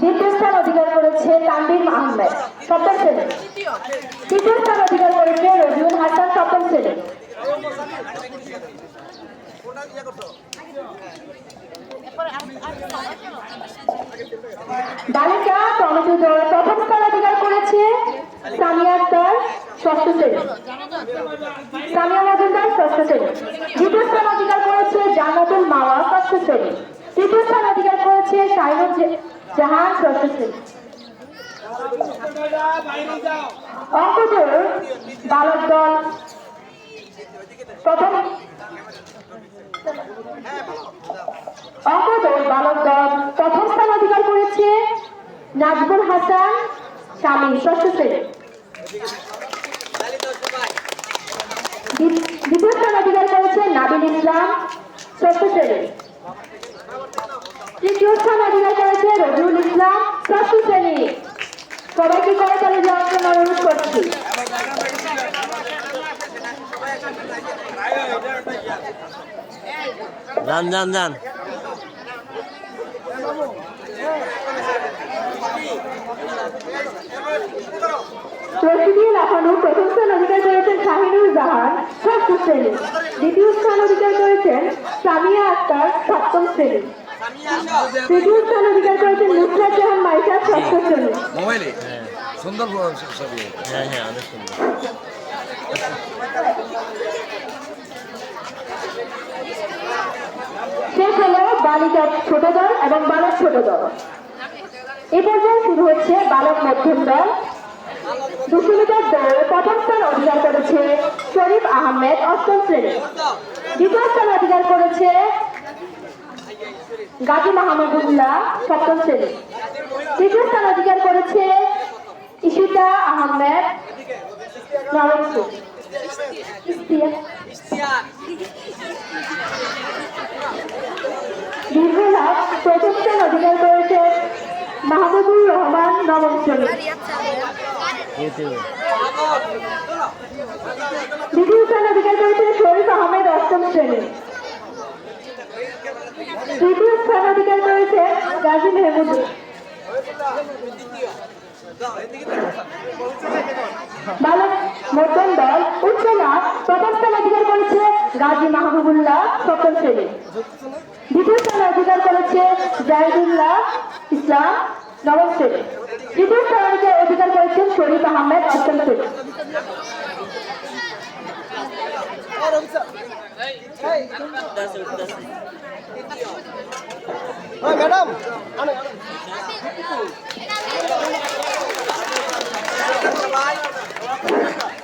দ্বিতীয় স্থান অধিকার করেছে তৃতীয় স্থান অধিকার করেছে রবিউল হাসান বালিকা টমেটো প্রথম স্থান অধিকার করেছে সামিয়া আক্তার ষষ্ঠ শ্রেণি। সামিয়া মজুমদার ষষ্ঠ শ্রেণি। দ্বিতীয় স্থান অধিকার করেছে জান্নাতুল মাওয়া ষষ্ঠ শ্রেণি। তৃতীয় স্থান অধিকার করেছে জে- জাহান শ্রেণি অঙ্কজোর বালক দল। প্রথম অঙ্কদল বালক দল প্রথম স্থান অধিকার করেছে নাজবুল হাসান স্বামী ষষ্ঠ শ্রেণি দ্বি- দ্বিতীয় স্থান অধিকার করেছে নাবিল ইসলাম ষষ্ঠ শ্রেণি তৃতীয় স্থান অধিকার করেছে রবিউল ইসলাম ষষ্ঠ শ্রেণি। সবাইকে করে চলে যাওয়ার জন্য অনুরোধ করছি। যান যান যান। প্রথম স্থান অধিকার করেছেন শাহিনুর জাহান ষষ্ঠ শ্রেণি। দ্বিতীয় স্থান অধিকার করেছেন সামিয়া আক্তার সপ্তম শ্রেণি। তৃতীয় স্থান অধিকার করেছেন নুসরাত জাহান মাইশা ষষ্ঠ শ্রেণি মোবাইলে? সুন্দর ছবি। হ্যাঁ হ্যাঁ অনেক সুন্দর। শেষ হলো বালিকা ছোট দল এবং বালক ছোট দল। এ পর্যায়ে শুরু হচ্ছে বালক মধ্যম দল। দুশো মিটার দৌড়ে প্রথম স্থান অধিকার করেছে শরীফ আহমেদ অষ্টম শ্রেণি। দ্বিতীয় স্থান অধিকার করেছে গাজী মাহমুদুল্লাহ সপ্তম শ্রেণি। তৃতীয় স্থান অধিকার করেছে ইশিতা আহমেদ নবম শ্রেণি দীর্ঘলাভ অধিকার করেছে মাহমুদুর রহমান নবম শ্রেণি দ্বিতীয় স্থান অধিকার করেছে শরীফ আহমেদ, অষ্টম শ্রেণি। তৃতীয় স্থান অধিকার করেছে গাজী মেহমুদ বালক মধ্যম দল, উচ্চ লাভ প্রথম স্থান অধিকার করেছে গাজী মাহবুবুল্লাহ সপ্তম শ্রেণি। দ্বিতীয় স্থান অধিকার করেছে জাহিদুল্লাহ ইসলাম নবম শ্রেণি। তৃতীয় স্থান অধিকার করেছেন শরীফ আহমেদ অষ্টম শ্রেণি। ম্যাডাম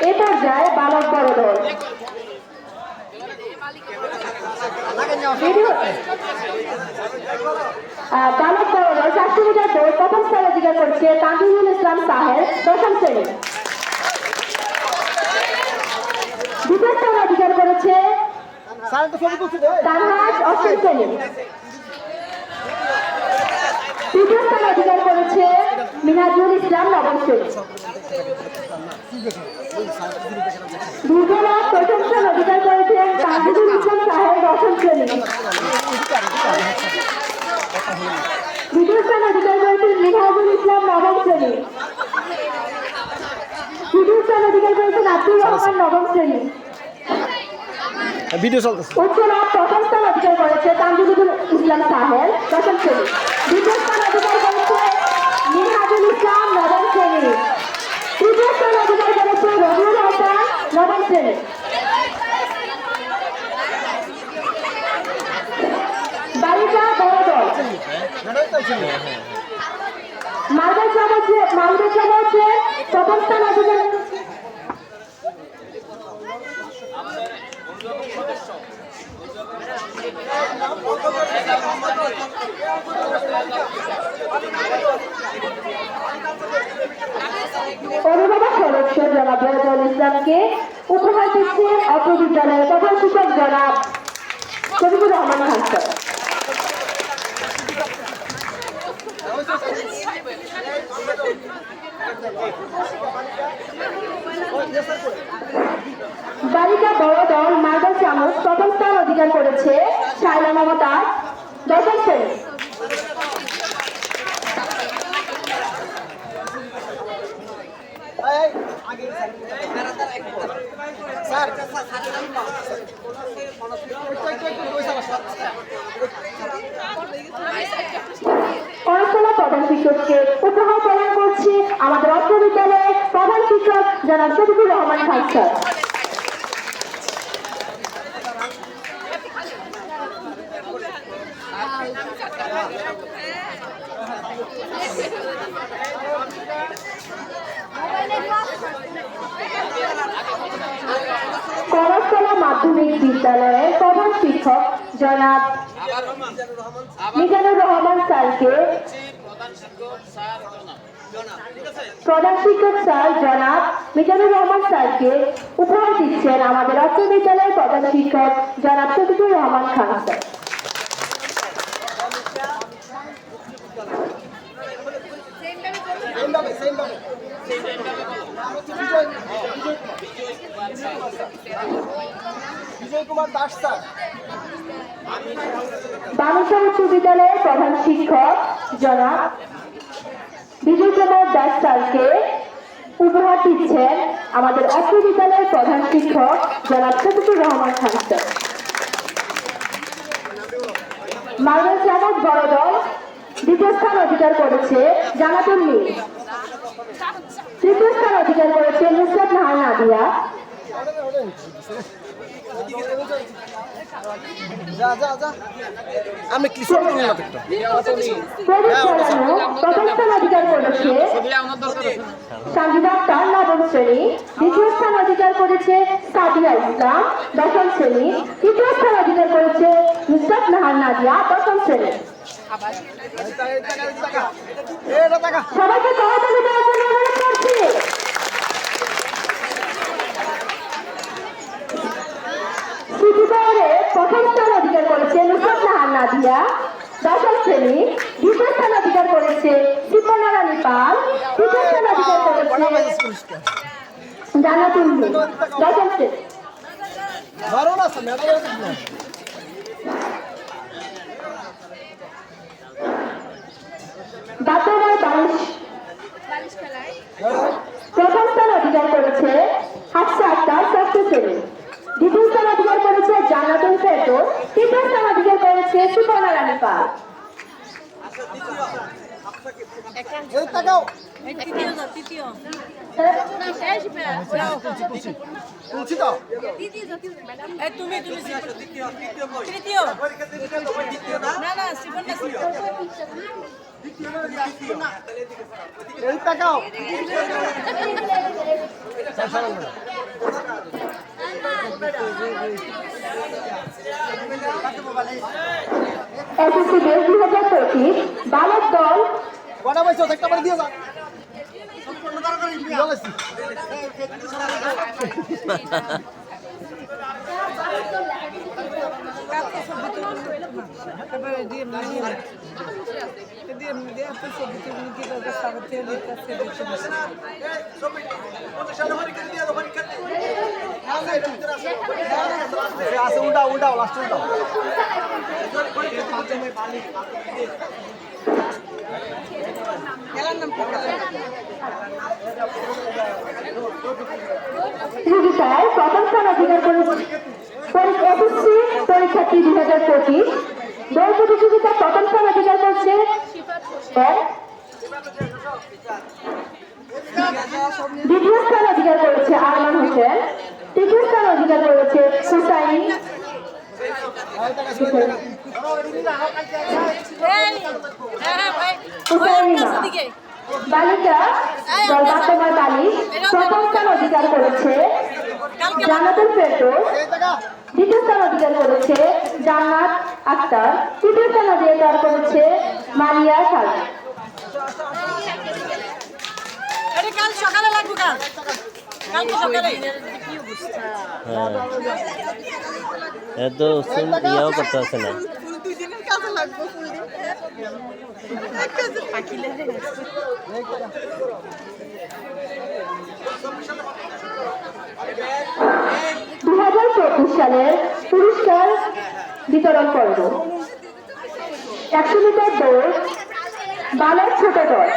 এ পর্যায়ে বালক বড় দল বালক বড় দল চারশো মিটার দৌড় প্রথম স্থান অধিকার করছে তানজিমুল ইসলাম সাহেব দশম শ্রেণি। দ্বিতীয় স্থান অধিকার করেছে তানহাজ অষ্টম শ্রেণি তৃতীয় স্থান অধিকার করেছে মিনাজুল ইসলাম নবম শ্রেণি দুর্গলা প্রথম স্থান অধিকার করেছেন তাজুদুল ইসলাম সাহেব দশম শ্রেণি। দ্বিতীয় স্থান অধিকার করেছেন মিনহাজুল ইসলাম নবম শ্রেণি। তৃতীয় স্থান অধিকার করেছেন নবম শ্রেণি। ভিডিও চলতেছে। উচ্চলাভ প্রথম স্থান অধিকার করেছে তানজিদুল ইসলাম সাহেব, দশম শ্রেণি। দ্বিতীয় স্থান অধিকার করেছে মিনহাজুল ইসলাম, নবম শ্রেণি। তৃতীয় স্থান অধিকার করেছে রবিউল হাসান নবম শ্রেণি। বালিকা বড় দল মালদা সমাজে মালদা সমাজে প্রথম স্থান অধিকার অভিভাবক সদস্য জনাব রাজাউল ইসলামকে উপহার বিদ্যালয়ের প্রধান শিক্ষক জনাব শফিকুর রহমান খান। বালিকা বড় দল মার্বেল চামচ প্রথম স্থান অধিকার করেছে শাইলা মমতাজ দশম শ্রেণি স্যার পড়াশোনা প্রধান শিক্ষককে উপহার প্রদান করছে আমাদের অত্র বিদ্যালয়ের প্রধান জনাব শফিকুর রহমান খান স্যার। করতলা মাধ্যমিক বিদ্যালয়ের প্রধান শিক্ষক জনাব মিজানুর রহমান স্যারকে প্রধান শিক্ষক স্যার জনাব মিজানুর রহমান স্যারকে উপহার দিচ্ছেন আমাদের অত্র বিদ্যালয়ের প্রধান শিক্ষক, জনাব শফিকুর রহমান খান স্যার। বিজয় কুমার দাস স্যার বানেশ্বর উচ্চ বিদ্যালয়ের প্রধান শিক্ষক, জনাব বিজয় কুমার দাস স্যারকে উপহার দিচ্ছেন আমাদের অত্র বিদ্যালয়ের প্রধান শিক্ষক জনাব শফিকুর রহমান খান স্যার মার্বেল জামাত বড় দল দ্বিতীয় স্থান অধিকার করেছে জামাতুল মিল তৃতীয় স্থান অধিকার করেছে নুসরাত নাহার নাদিয়া যা যা যা আমি প্রথম স্থান অধিকার করেছে সাজিদ আক্তার নবম শ্রেণি, দ্বিতীয় স্থান অধিকার করেছে সাদিয়া ইসলাম, দশম শ্রেণি, তৃতীয় স্থান অধিকার করেছে নুসরাত নাহার নাদিয়া, দশম শ্রেণি। সবাইকে করছি। সিটি প্রথম স্থান অধিকার করেছে নুসরাত নাহার নাদিয়া দশম শ্রেণি দ্বিতীয় স্থান অধিকার করেছে শিপনা রানী পাল। তৃতীয় স্থান অধিকার করেছে জান্নাতুল নূর। দশম শ্রেণি। ধরো না স্যার মেডাল বাতমার বালিশ প্রথম স্থান অধিকার করেছে হাফসা আক্তার ষষ্ঠ শ্রেণি দ্বিতীয় স্থান অধিকার করেছে জান্নাতুল ফেরদৌস তৃতীয় স্থান অধিকার করেছে সুপর্ণা রানী পাল এই টাকাও তৃতীয় না, তৃতীয় তুলছি তো এই টাকাও এসএসসি দুই হাজার পঁচিশ বালক দল। কটা পয়সা একটা করে দিয়ে যা বলেছি এবারে দিয়ে দিয়ে দিয়ে দিয়ে আপনি সবজি তুমি কি করবে সাবতে দিতে সে দিতে আছে উল্টা উল্টা লাস্ট উল্টা প্রতিযোগিতায় প্রথম স্থান অধিকার করেছে পরীক্ষার্থী দুই হাজার পঁচিশ। দল প্রতিযোগিতায় প্রথম স্থান অধিকার করছে দ্বিতীয় স্থান অধিকার করেছে আরমান হোসেন। তৃতীয় স্থান অধিকার করেছে হুসাইন এই হ্যাঁ ভাই হুসাইনিনা দিকে বালিকা বাস্তবায় বালিশ প্রথম স্থান অধিকার করেছে জান্নাতুল ফেরদৌস দ্বিতীয় স্থান অধিকার করেছে জান্নাত আক্তার তৃতীয় স্থান অধিকার করেছে মারিয়া এটা কাল সকালে লাগবে কাল। হ্যাঁ। ইয়াও করতে আছে না। দু হাজার চব্বিশ সালের পুরস্কার বিতরণ পর্ব একশো মিটার দৌড় বালক ছোট দল।